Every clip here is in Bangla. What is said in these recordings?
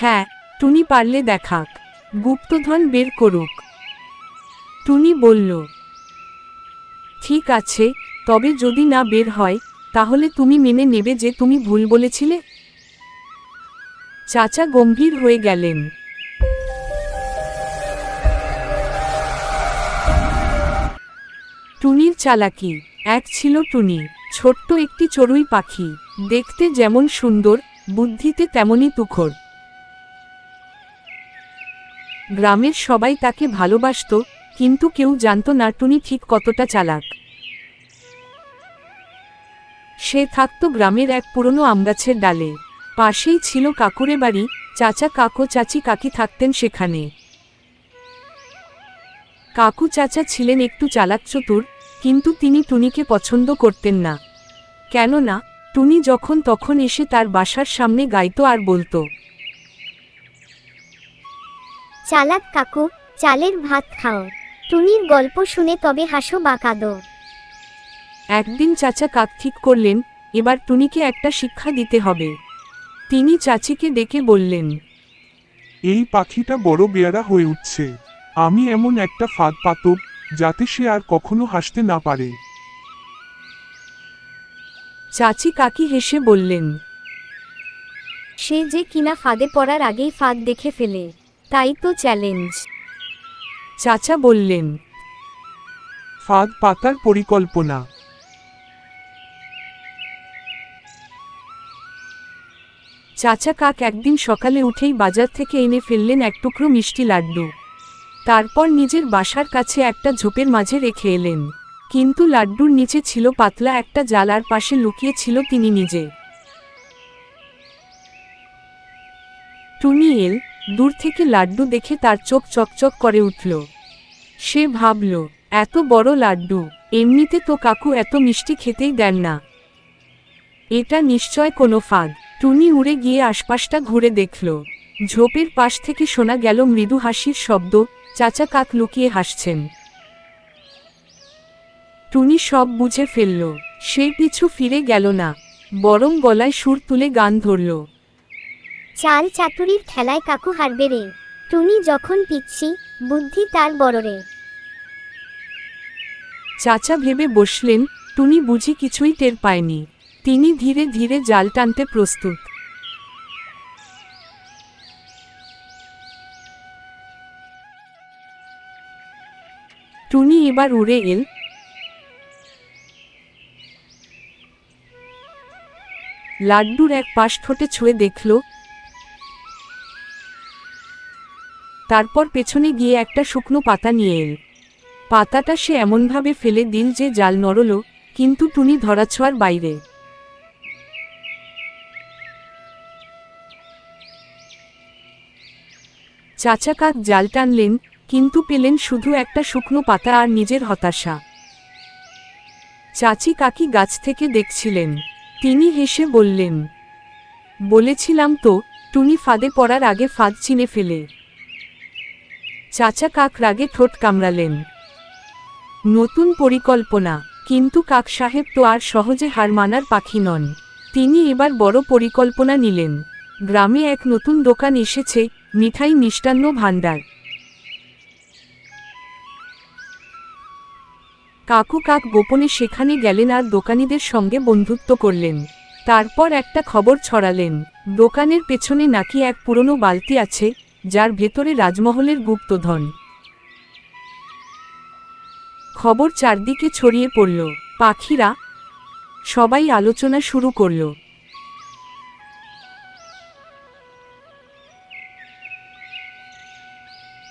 হ্যাঁ টুনি পারলে দেখাক। গুপ্তধন বের করুক। টুনি বলল, ঠিক আছে, তবে যদি না বের হয়, তাহলে তুমি মেনে নেবে যে তুমি ভুল বলেছিলে? চাচা গম্ভীর হয়ে গেলেন। টুনির চালাকি, এক ছিল টুনি, ছোট্ট একটি চড়ুই পাখি, দেখতে যেমন সুন্দর, বুদ্ধিতে তেমনই তুখর। গ্রামের সবাই তাকে ভালোবাসত, কিন্তু কেউ জানত না টুনি ঠিক কতটা চালাক। সে থাকত গ্রামের এক পুরনো আমগাছের ডালে। পাশেই ছিল কাকুরে বাড়ি, চাচা কাকো চাচি কাকি থাকতেন সেখানে। কাকু চাচা ছিলেন একটু চালাক চতুর, কিন্তু তিনি টুনিকে পছন্দ করতেন না। কেননা, টুনি যখন তখন এসে তার বাসার সামনে গাইত আর বলতো চালাক কাকু চালের ভাত খাও। টুনির গল্প শুনে তবে হাসো বা কাঁদো। একদিন চাচা কাক ঠিক করলেন এবার টুনিকে একটা শিক্ষা দিতে হবে। তিনি চাচিকে ডেকে বললেন এই পাখিটা বড় বেয়ারা হয়ে উঠছে। আমি এমন একটা ফাঁদ পাতব যাতে সে আর কখনো হাসতে না পারে। চাচি কাকি হেসে বললেন সে যে কিনা ফাঁদে পড়ার আগেই ফাঁদ দেখে ফেলে। তাই তো চ্যালেঞ্জ চাচা বললেন, ফাঁদ পাতার পরিকল্পনা। চাচা কাক একদিন সকালে উঠেই বাজার থেকে এনে ফেললেন এক টুকরো মিষ্টি লাড্ডু। তারপর নিজের বাসার কাছে একটা ঝোপের মাঝে রেখে এলেন। কিন্তু লাড্ডুর নিচে ছিল পাতলা একটা জাল আর পাশে লুকিয়ে ছিল তিনি নিজে। টুনি এল দূর থেকে লাড্ডু দেখে তার চোখ চকচক করে উঠল। সে ভাবল, এত বড় লাড্ডু, এমনিতে তো কাকু এত মিষ্টি খেতেই দেন না। এটা নিশ্চয় কোনো ফাঁদ। টুনি উড়ে গিয়ে আশপাশটা ঘুরে দেখল। ঝোপের পাশ থেকে শোনা গেল মৃদু হাসির শব্দ, চাচা কাক লুকিয়ে হাসছেন। টুনি সব বুঝে ফেলল, সে পিছু ফিরে গেল না। বরং গলায় সুর তুলে গান ধরল। চাল চাতুরির খেলায় কাকু হারবে রে। টুনি যখন পিচ্ছি, বুদ্ধি তার বড় রে চাচা ভেবে বসলেন, টুনি বুঝি কিছুই টের পায়নি। তিনি ধীরে ধীরে জাল টানতে প্রস্তুত। টুনি এবার উড়ে এল। লাড্ডুর এক পাশ ঠোঁটে ছুঁয়ে দেখল তারপর পেছনে গিয়ে একটা শুকনো পাতা নিয়ে এল। পাতাটা সে এমনভাবে ফেলে দিল যে জাল নড়ল, কিন্তু টুনি ধরাছোঁয়ার বাইরে। চাচা কাক জাল টানলেন, কিন্তু পেলেন শুধু একটা শুকনো পাতা আর নিজের হতাশা। চাচি কাকি গাছ থেকে দেখছিলেন। তিনি হেসে বললেন, বলেছিলাম তো, টুনি ফাঁদে পড়ার আগে ফাঁদ চিনে ফেলে। চাচা কাক রাগে ঠোঁট কামড়ালেন। নতুন পরিকল্পনা, কিন্তু কাক সাহেব তো আর সহজে হার মানার পাখি নন। তিনি এবার বড় পরিকল্পনা নিলেন। গ্রামে এক নতুন দোকান এসেছে, মিঠাই মিষ্টান্ন ভাণ্ডার। কাকু কাক গোপনে সেখানে গেলেন আর দোকানিদের সঙ্গে বন্ধুত্ব করলেন। তারপর একটা খবর ছড়ালেন। দোকানের পেছনে নাকি এক পুরনো বালতি আছে যার ভেতরে রাজমহলের গুপ্তধন। খবর চারদিকে ছড়িয়ে পড়ল। পাখিরা সবাই আলোচনা শুরু করল।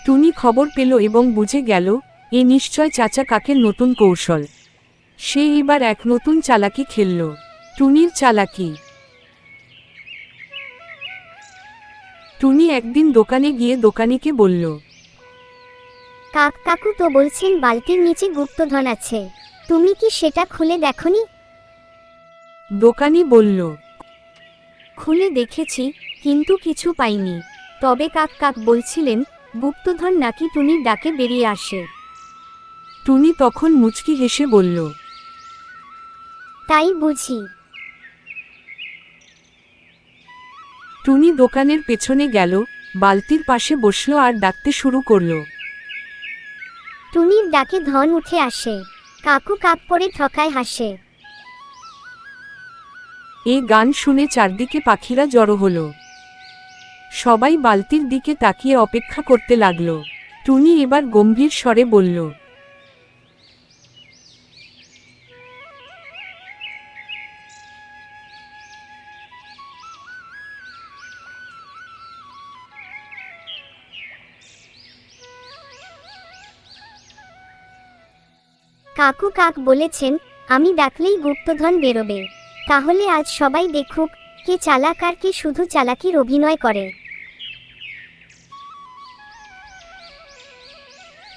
টুনি খবর পেল এবং বুঝে গেল, এ নিশ্চয় চাচা কাকের নতুন কৌশল। সে এবার এক নতুন চালাকি খেলল। টুনির চালাকি টুনি একদিন দোকানে গিয়ে দোকানিকে বলল কাক কাকু তো বলছেন বালতির নিচে গুপ্তধন আছে। তুমি কি সেটা খুলে দেখনি? দোকানি বলল খুলে দেখেছি কিন্তু কিছু পাইনি। তবে কাক কাক বলছিলেন গুপ্তধন নাকি টুনির ডাকে বেরিয়ে আসে। টুনি তখন মুচকি হেসে বলল তাই বুঝি। টুনি দোকানের পেছনে গেল বালতির পাশে বসল আর ডাকতে শুরু করল। টুনির ডাকে ধন উঠে আসে কাকু কাক পরে ঠকায় হাসে। এ গান শুনে চারদিকে পাখিরা জড়ো হলো। সবাই বালতির দিকে তাকিয়ে অপেক্ষা করতে লাগল। টুনি এবার গম্ভীর স্বরে বলল কাকু কাক বলেছেন, আমি ডাকলেই গুপ্তধন বেরোবে। তাহলে আজ সবাই দেখুক, কে চালাক আর কে শুধু চালাকির অভিনয় করে।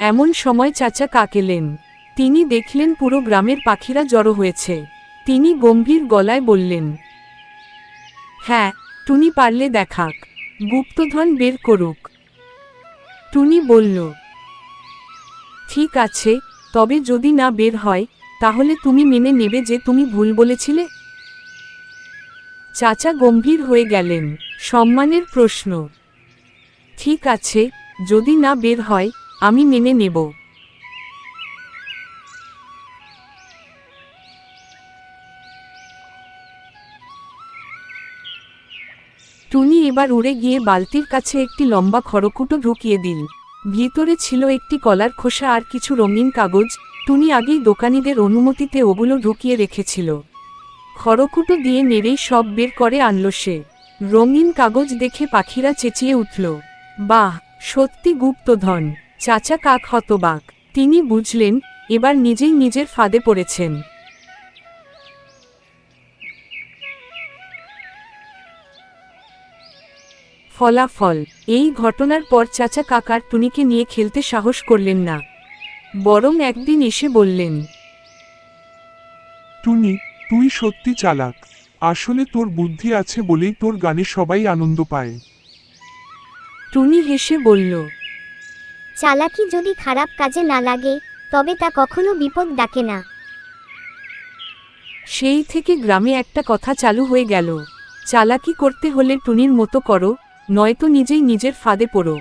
এমন সময় চাচা কাক এলেন। তিনি দেখলেন পুরো গ্রামের পাখিরা জড়ো হয়েছে। তিনি গম্ভীর গলায় বললেন হ্যাঁ টুনি পারলে দেখাক, গুপ্তধন বের করুক। টুনি বলল, ঠিক আছে তবে যদি না বের হয়, তাহলে তুমি মেনে নেবে যে তুমি ভুল বলেছিলে? চাচা গম্ভীর হয়ে গেলেন। সম্মানের প্রশ্ন। ঠিক আছে, যদি না বের হয়, আমি মেনে নেব। টুনি এবার উড়ে গিয়ে বালতির কাছে একটি লম্বা খড়কুটো ঢুকিয়ে দিল। ভিতরে ছিল একটি কলার খোসা আর কিছু রঙিন কাগজ। টুনি আগেই দোকানিদের অনুমতিতে ওগুলো ঢুকিয়ে রেখেছিল। খড়কুটো দিয়ে নেড়েই সব বের করে আনল সে। রঙিন কাগজ দেখে পাখিরা চেঁচিয়ে উঠল, বাহ, সত্যি গুপ্তধন। চাচা কাক হতবাক। তিনি বুঝলেন, এবার নিজেই নিজের ফাঁদে পড়েছেন। ফলাফল। এই ঘটনার পর চাচা কাকার টুনিকে নিয়ে খেলতে সাহস করলেন না। বরং একদিন এসে বললেন টুনি তুই সত্যি চালাক। আসলে তোর বুদ্ধি আছে বলেই তোর গানে সবাই আনন্দ পায়। টুনি হেসে বলল চালাকি যদি খারাপ কাজে না লাগে তবে তা কখনো বিপদ ডাকে না। সেই থেকে গ্রামে একটা কথা চালু হয়ে গেল। চালাকি করতে হলে টুনির মতো করো নয়তো নিজেই নিজের ফাঁদে পড়ো।